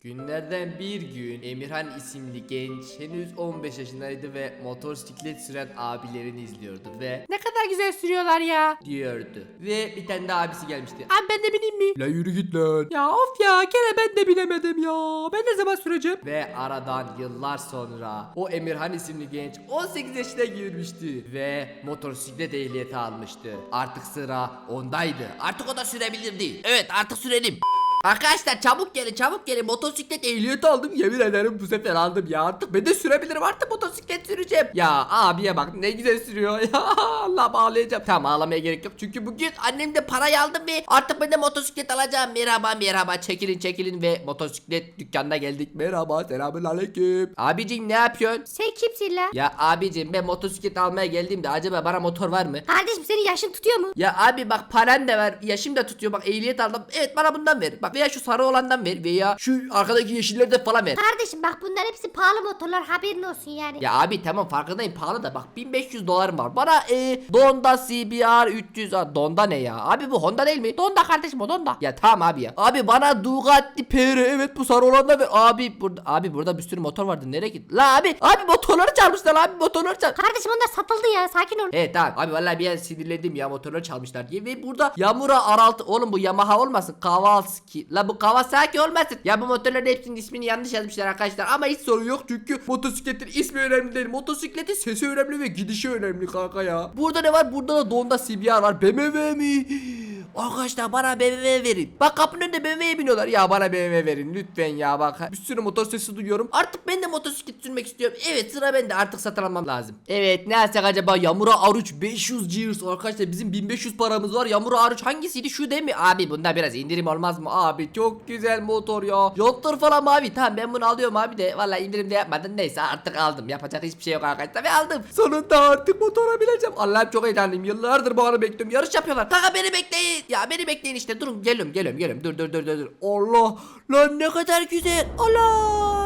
Günlerden bir gün Emirhan isimli genç henüz 15 yaşındaydı ve motosiklet süren abilerini izliyordu ve Ne kadar güzel sürüyorlar ya. diyordu. Ve bir tane de abisi gelmişti. Abi ben de bineyim mi? La yürü git lan. Ya of ya gene ben de bilemedim ya. Ben ne zaman süreceğim? Ve aradan yıllar sonra o Emirhan isimli genç 18 yaşına girmişti ve motosiklet ehliyeti almıştı. Artık sıra ondaydı. Artık o da sürebilirdi. Evet artık sürelim. Arkadaşlar çabuk gelin çabuk gelin. Motosiklet ehliyeti aldım. Yemin ederim bu sefer aldım ya. Artık ben de sürebilirim. Artık motosiklet süreceğim. Ya abiye bak ne güzel sürüyor. Ya Allah bağlayacağım tamam ağlamaya gerek yok. Çünkü bugün annem de parayı aldım ve artık ben de motosiklet alacağım. Merhaba merhaba. Çekilin çekilin ve motosiklet dükkanına geldik. Merhaba selamun aleyküm. Abicim ne yapıyorsun? Sen kimsin la? ya abicim ben motosiklet almaya geldiğimde acaba bana motor var mı? Kardeşim senin yaşın tutuyor mu? ya abi bak paran da var. Yaşım da tutuyor. Bak ehliyet aldım. Evet bana bundan ver. Bak veya şu sarı olandan ver veya şu arkadaki yeşillerden falan ver. Kardeşim bak bunlar hepsi pahalı motorlar haberin olsun yani. ya abi tamam farkındayım pahalı da bak 1500 dolarım var. Bana e, Donda CBR 300 ha, Donda ne ya? Abi bu Honda değil mi? Donda kardeşim o donda. ya tamam abi ya. Abi bana Bugatti PR evet bu sarı olandan ver abi burada abi burada bir sürü motor vardı nereye gitti la abi abi motorları çalmışlar abi motorları çal Kardeşim onlar satıldı ya sakin ol. Evet tamam. Abi vallahi bir an sinirlendim ya motorları çalmışlar diye. Ve burada Yamura R6 oğlum bu Yamaha olmasın Kawasaki la bu Kawasaki olmasın. Ya bu motorların hepsinin ismini yanlış yazmışlar arkadaşlar. Ama hiç sorun yok çünkü motosikletin ismi önemli değil. Motosikletin sesi önemli ve gidişi önemli kanka ya. Burada ne var? Burada da Donda CBR var. BMW mi Arkadaşlar bana BMW verin. Bak kapının önünde BMW'ye biniyorlar. Ya bana BMW verin lütfen ya bak. Bir sürü motor sesi duyuyorum. Artık ben de motosiklet sürmek istiyorum. Evet sıra bende artık satın almam lazım. Evet ne alsak acaba Yamura R3 500 Gears arkadaşlar bizim 1500 paramız var. Yamura R3 hangisiydi şu değil mi? Abi bunda biraz indirim olmaz mı? Abi çok güzel motor ya. Yontlar falan mavi. Tamam ben bunu alıyorum abi de. Vallahi indirimde yapmadın. Neyse artık aldım. Yapacak hiçbir şey yok arkadaşlar ve aldım. Sonunda artık motora bineceğim. Allah'ım çok heyecanlıyım. Yıllardır bu anı bekliyorum. Yarış yapıyorlar. Kanka beni bekleyin. Ya beni bekleyin işte. Durun geliyorum geliyorum geliyorum. Dur dur dur dur. dur. Allah. Lan ne kadar güzel. Allah.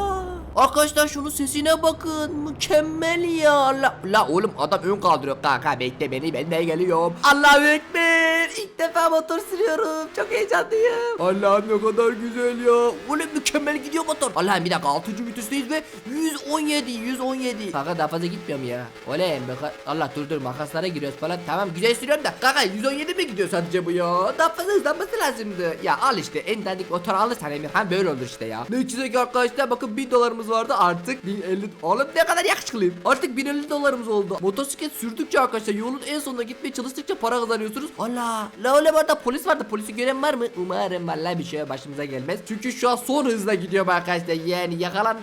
Arkadaşlar şunun sesine bakın. Mükemmel ya. La, la oğlum adam ön kaldırıyor. Kanka bekle beni ben de geliyorum. Allahu Ekber. İlk defa motor sürüyorum. Çok heyecanlıyım. Allah'ım ne kadar güzel ya. Oğlum mükemmel gidiyor motor. Allah'ım bir dakika 6. vitesteyiz ve 117 117. Kanka daha fazla gitmiyorum ya. Oğlum bak Allah dur dur makaslara giriyoruz falan. Tamam güzel sürüyorum da. Kanka 117 mi gidiyor sadece bu ya? Daha fazla hızlanması lazımdı. Ya al işte en dandik motor alırsan Emirhan böyle olur işte ya. Ne ki arkadaşlar bakın 1000 dolarımız vardı artık 1050 Oğlum ne kadar yakışıklıyım. Artık 1050 dolarımız oldu. Motosiklet sürdükçe arkadaşlar yolun en sonuna gitmeye çalıştıkça para kazanıyorsunuz. Allah. La öyle orada polis vardı. Polisi gören var mı? Umarım vallahi bir şey başımıza gelmez. Çünkü şu an son hızla gidiyorum arkadaşlar. Yani yakalan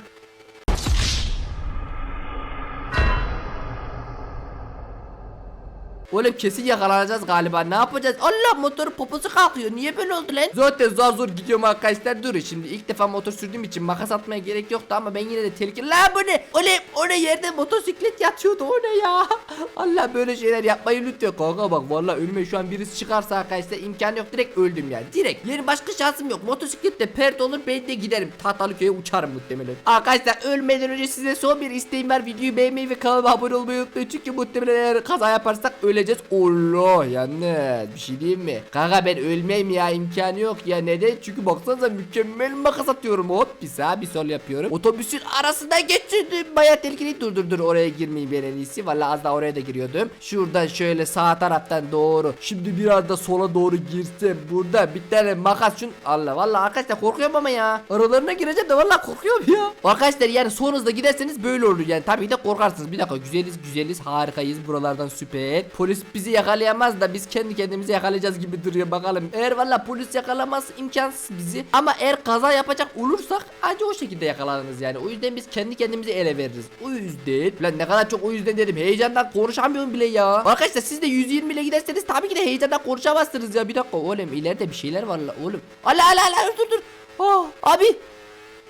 Oğlum kesin yakalanacağız galiba. Ne yapacağız? Allah motorun poposu kalkıyor. Niye böyle oldu lan? Zaten zor zor gidiyorum arkadaşlar. Durun şimdi ilk defa motor sürdüğüm için makas atmaya gerek yoktu ama ben yine de tehlikeli. La bu ne? O ne? O ne yerde motosiklet yatıyordu. O ne ya? Allah böyle şeyler yapmayı lütfen. Kanka bak vallahi önüme şu an birisi çıkarsa arkadaşlar imkan yok. Direkt öldüm yani. Direkt. Yerin başka şansım yok. Motosikletle pert olur ben de giderim. Tahtalıköy'e uçarım muhtemelen. Arkadaşlar ölmeden önce size son bir isteğim var. Videoyu beğenmeyi ve kanalıma abone olmayı unutmayın. Çünkü muhtemelen eğer kaza yaparsak öleceğiz. Allah yalnız bir şey diyeyim mi? Kanka ben ölmeyeyim ya imkanı yok ya neden? Çünkü baksanıza mükemmel makas atıyorum. Hop bir sağ bir sol yapıyorum. Otobüsün arasında geçirdim. Baya tehlikeli dur dur oraya girmeyeyim ben en iyisi. Valla az daha oraya da giriyordum. Şuradan şöyle sağ taraftan doğru. Şimdi biraz da sola doğru girsem burada bir tane makas şun. Allah valla arkadaşlar korkuyorum ama ya. Aralarına gireceğim de valla korkuyorum ya. Arkadaşlar yani son hızla giderseniz böyle olur yani. Tabii de korkarsınız. Bir dakika güzeliz güzeliz harikayız buralardan süper. Polis bizi yakalayamaz da biz kendi kendimizi yakalayacağız gibi duruyor bakalım. Eğer valla polis yakalamaz imkansız bizi. Ama eğer kaza yapacak olursak acı o şekilde yakalanırız yani. O yüzden biz kendi kendimizi ele veririz. O yüzden. Lan ne kadar çok o yüzden dedim. Heyecandan konuşamıyorum bile ya. Arkadaşlar siz de 120 ile giderseniz tabii ki de heyecandan konuşamazsınız ya. Bir dakika oğlum ileride bir şeyler var la oğlum. Allah Allah Allah dur dur. Oh, abi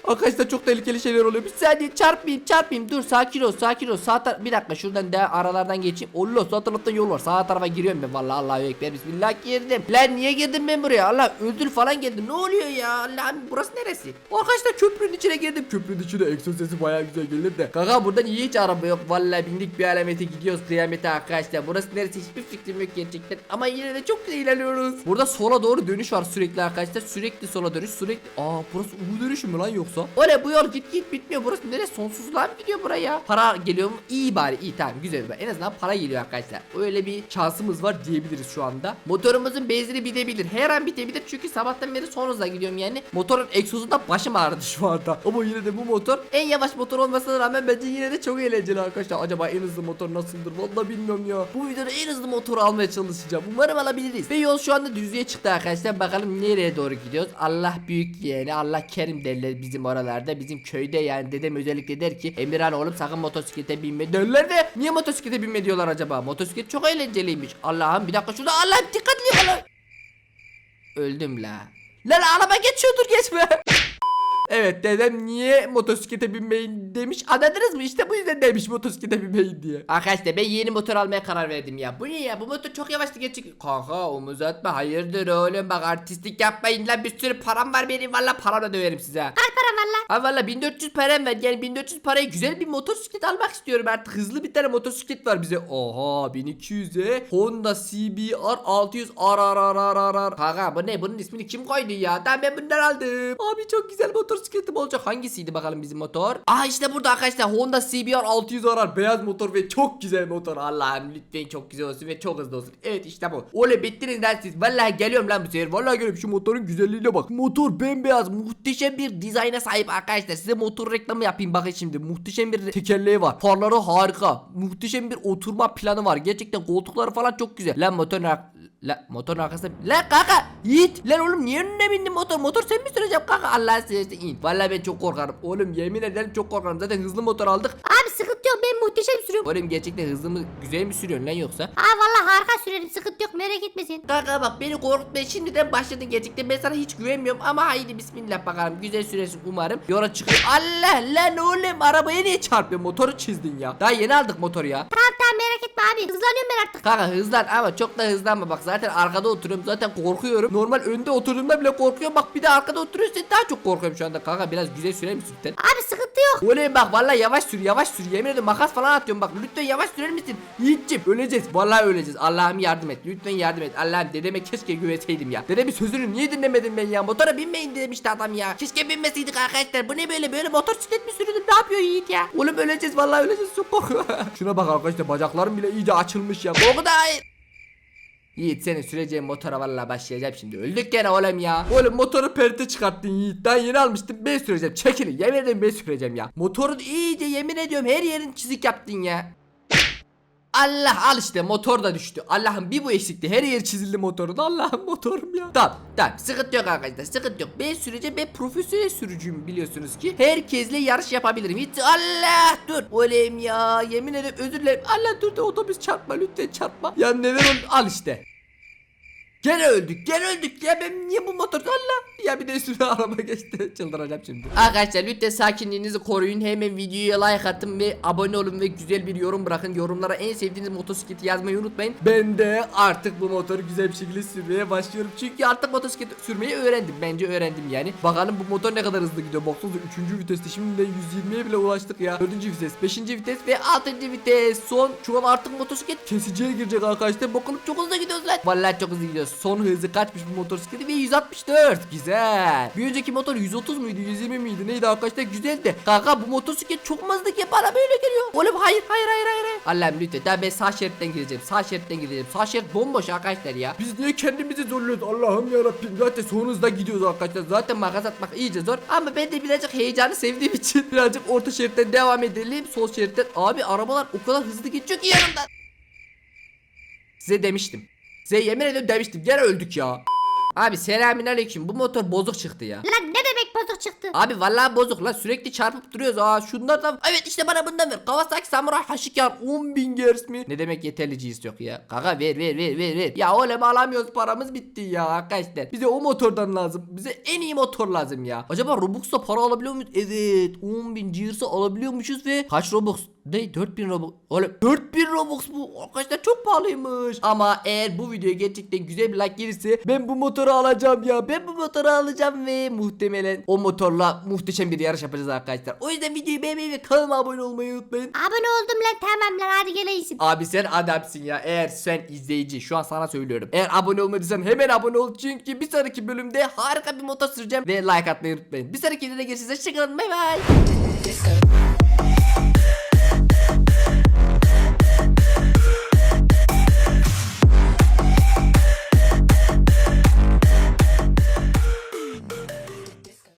Arkadaşlar çok tehlikeli şeyler oluyor. Bir saniye çarpmayayım çarpmayayım. Dur sakin ol sakin ol. Sağ tar- bir dakika şuradan da aralardan geçeyim. Allah sağ taraftan yol var. Sağ tarafa giriyorum ben. Vallahi Allahu ekber. Bismillah girdim. Lan niye girdim ben buraya? Allah öldür falan geldim. Ne oluyor ya? Allah'ım burası neresi? Arkadaşlar köprünün içine girdim. Köprünün içine egzoz sesi bayağı güzel gelir de. Kanka buradan hiç araba yok. Vallahi bindik bir alamete gidiyoruz kıyamete arkadaşlar. Burası neresi hiçbir fikrim yok gerçekten. Ama yine de çok güzel ilerliyoruz. Burada sola doğru dönüş var sürekli arkadaşlar. Sürekli sola dönüş sürekli. Aa burası U dönüşü mü lan yoksa? Yoksa? Oley bu yol git git bitmiyor. Burası nereye sonsuzluğa mı gidiyor buraya? Para geliyor mu? İyi bari iyi tamam güzel. En azından para geliyor arkadaşlar. Öyle bir şansımız var diyebiliriz şu anda. Motorumuzun benzini bitebilir. Her an bitebilir. Çünkü sabahtan beri son hızla gidiyorum yani. Motorun egzozunda başım ağrıdı şu anda. Ama yine de bu motor en yavaş motor olmasına rağmen bence yine de çok eğlenceli arkadaşlar. Acaba en hızlı motor nasıldır? Vallahi bilmiyorum ya. Bu videoda en hızlı motoru almaya çalışacağım. Umarım alabiliriz. Ve yol şu anda düzlüğe çıktı arkadaşlar. Bakalım nereye doğru gidiyoruz. Allah büyük yani Allah kerim derler bizim oralarda. Bizim köyde yani dedem özellikle der ki Emirhan oğlum sakın motosiklete binme derler de niye motosiklete binme diyorlar acaba? Motosiklet çok eğlenceliymiş. Allah'ım bir dakika şurada Allah'ım dikkatli olun. Öldüm la. Lan araba geçiyordur geçme. Evet dedem niye motosiklete binmeyin demiş. Anladınız mı? İşte bu yüzden demiş motosiklete binmeyin diye. Arkadaşlar ben yeni motor almaya karar verdim ya. Bu ne ya? Bu motor çok yavaştı gerçek Kanka omuz atma. Hayırdır oğlum? Bak artistlik yapmayın lan. Bir sürü param var benim. Valla paramla döverim size. Kaç para var lan? Ha valla 1400 param var. Yani 1400 paraya güzel bir motosiklet almak istiyorum artık. Hızlı bir tane motosiklet var bize. Oha 1200'e Honda CBR 600 ar ar ar ar ar ar Kanka bu ne? Bunun ismini kim koydu ya? Tamam ben bundan aldım. Abi çok güzel motosikletim olacak? Hangisiydi bakalım bizim motor? Aa işte burada arkadaşlar Honda CBR 600 arar. Beyaz motor ve çok güzel motor. Allah'ım lütfen çok güzel olsun ve çok hızlı olsun. Evet işte bu. Oley bittiniz lan siz. Vallahi geliyorum lan bu sefer. Vallahi geliyorum. Şu motorun güzelliğine bak. Motor bembeyaz muhteşem bir dizayna sahip arkadaşlar. Size motor reklamı yapayım. Bakın şimdi muhteşem bir tekerleği var. Farları harika. Muhteşem bir oturma planı var. Gerçekten koltukları falan çok güzel. Lan motorun ar- La motorun arkasında Lan kanka Yiğit. Lan oğlum niye önüne bindin motor? Motor sen mi süreceksin kanka Allah'ın seversen in Vallahi ben çok korkarım. Oğlum yemin ederim çok korkarım. Zaten hızlı motor aldık. Abi sıkıntı yok ben muhteşem sürüyorum. Oğlum gerçekten hızlı mı güzel mi sürüyorsun lan yoksa? Ha valla harika sürerim sıkıntı yok merak etmesin. Kanka bak beni korkutmaya şimdiden başladın gerçekten. Ben sana hiç güvenmiyorum ama haydi bismillah bakalım. Güzel süresin umarım. Yola çıkıyor. Allah lan oğlum arabaya niye çarpıyor motoru çizdin ya. Daha yeni aldık motoru ya. Tamam tamam merak etme abi. Hızlanıyorum ben artık. Kanka hızlan ama çok da hızlanma. Bak zaten arkada oturuyorum zaten korkuyorum. Normal önde oturduğumda bile korkuyorum. Bak bir de arkada oturuyorsun daha çok korkuyorum şu anda. Kanka biraz güzel sürer misin lütfen? Abi sıkıntı yok. Oley bak vallahi yavaş sür yavaş sür. Yemin ederim makas falan atıyorum. Bak lütfen yavaş sürer misin? Yiğitciğim öleceğiz. Vallahi öleceğiz. Allah'ım yardım et. Lütfen yardım et. Allah'ım dedeme keşke güvenseydim ya. Dedemin sözünü niye dinlemedim ben ya? Motora binmeyin demişti adam ya. Keşke binmeseydik arkadaşlar. Bu ne böyle? Böyle motosiklet mi sürdün ne yapıyor Yiğit ya? Oğlum öleceğiz. Vallahi öleceğiz. Çok korkuyorum. Şuna bak arkadaşlar bacaklarım bile iyice açılmış ya Korku da hayır Yiğit senin süreceğin motora vallahi başlayacağım şimdi. Öldük gene oğlum ya. Oğlum motoru perte çıkarttın Yiğit. Daha yeni almıştım ben süreceğim. Çekilin yemin ederim ben süreceğim ya. Motorun iyice yemin ediyorum her yerin çizik yaptın ya. Allah al işte motor da düştü. Allah'ım bir bu eksikti. Her yer çizildi motorun. Allah'ım motorum ya. Tamam tamam sıkıntı yok arkadaşlar sıkıntı yok. Ben süreceğim ben profesyonel sürücüyüm biliyorsunuz ki. Herkesle yarış yapabilirim. Hiç Allah dur. Oğlum ya yemin ederim özür dilerim. Allah dur da otobüs çarpma lütfen çarpma. Ya neler oldu al işte. Gene öldük gene öldük. Ya ben niye bu motor Allah! Ya bir de üstüne araba geçti. Çıldıracağım şimdi. Arkadaşlar lütfen sakinliğinizi koruyun. Hemen videoya like atın ve abone olun ve güzel bir yorum bırakın. Yorumlara en sevdiğiniz motosikleti yazmayı unutmayın. Ben de artık bu motoru güzel bir şekilde sürmeye başlıyorum. Çünkü artık motosiklet sürmeyi öğrendim. Bence öğrendim yani. Bakalım bu motor ne kadar hızlı gidiyor. Baksanıza 3. viteste. Şimdi de 120'ye bile ulaştık ya. 4. vites 5. vites ve 6. vites. Son şu an artık motosiklet kesiciye girecek arkadaşlar. Bakalım çok hızlı gidiyoruz lan. Vallahi çok hızlı gidiyoruz son hızı kaçmış bu motosikleti ve 164 güzel. Bir önceki motor 130 muydu 120 miydi? Neydi arkadaşlar? Güzeldi. Kanka bu motosiklet çok mu hızlı ki? Bana böyle geliyor. Oğlum hayır hayır hayır hayır. Allah'ım lütfen. Daha ben sağ şeritten gideceğim sağ şeritten gideceğim sağ şerit bomboş arkadaşlar ya. Biz niye kendimizi zorluyoruz? Allah'ım yarabbim. Zaten son hızda gidiyoruz arkadaşlar. Zaten makas atmak iyice zor. Ama ben de birazcık heyecanı sevdiğim için birazcık orta şeritten devam edelim. Sol şeritten. Abi arabalar o kadar hızlı geçiyor ki yanımdan Size demiştim. Size yemin ediyorum demiştim. Gene öldük ya. Abi selamünaleyküm. Bu motor bozuk çıktı ya. Lan ne demek bozuk çıktı? Abi vallahi bozuk lan sürekli çarpıp duruyoruz. Aa şunlar da evet işte bana bundan ver. Kawasaki Samurai Hashikar 10.000 Gers mi? Ne demek yeterli cins yok ya. Kaka ver ver ver ver ver. Ya oğlum alamıyoruz paramız bitti ya arkadaşlar. Bize o motordan lazım. Bize en iyi motor lazım ya. Acaba Robux'ta para alabiliyor muyuz? Evet 10.000 Gears'ı alabiliyormuşuz ve kaç Robux? Ne 4000 Robux. Oğlum 4000 Robux bu. Arkadaşlar çok pahalıymış. Ama eğer bu videoya gerçekten güzel bir like gelirse ben bu motoru alacağım ya. Ben bu motoru alacağım ve muhtemelen o motorla Zorla muhteşem bir yarış yapacağız arkadaşlar. O yüzden videoyu beğenmeyi ve kanalıma abone olmayı unutmayın. Abone oldum lan tamam lan hadi geleysin. Abi sen adamsın ya. Eğer sen izleyici şu an sana söylüyorum. Eğer abone olmadıysan hemen abone ol. Çünkü bir sonraki bölümde harika bir motor süreceğim. Ve like atmayı unutmayın. Bir sonraki videoda görüşürüz. Hoşçakalın. Bay bay.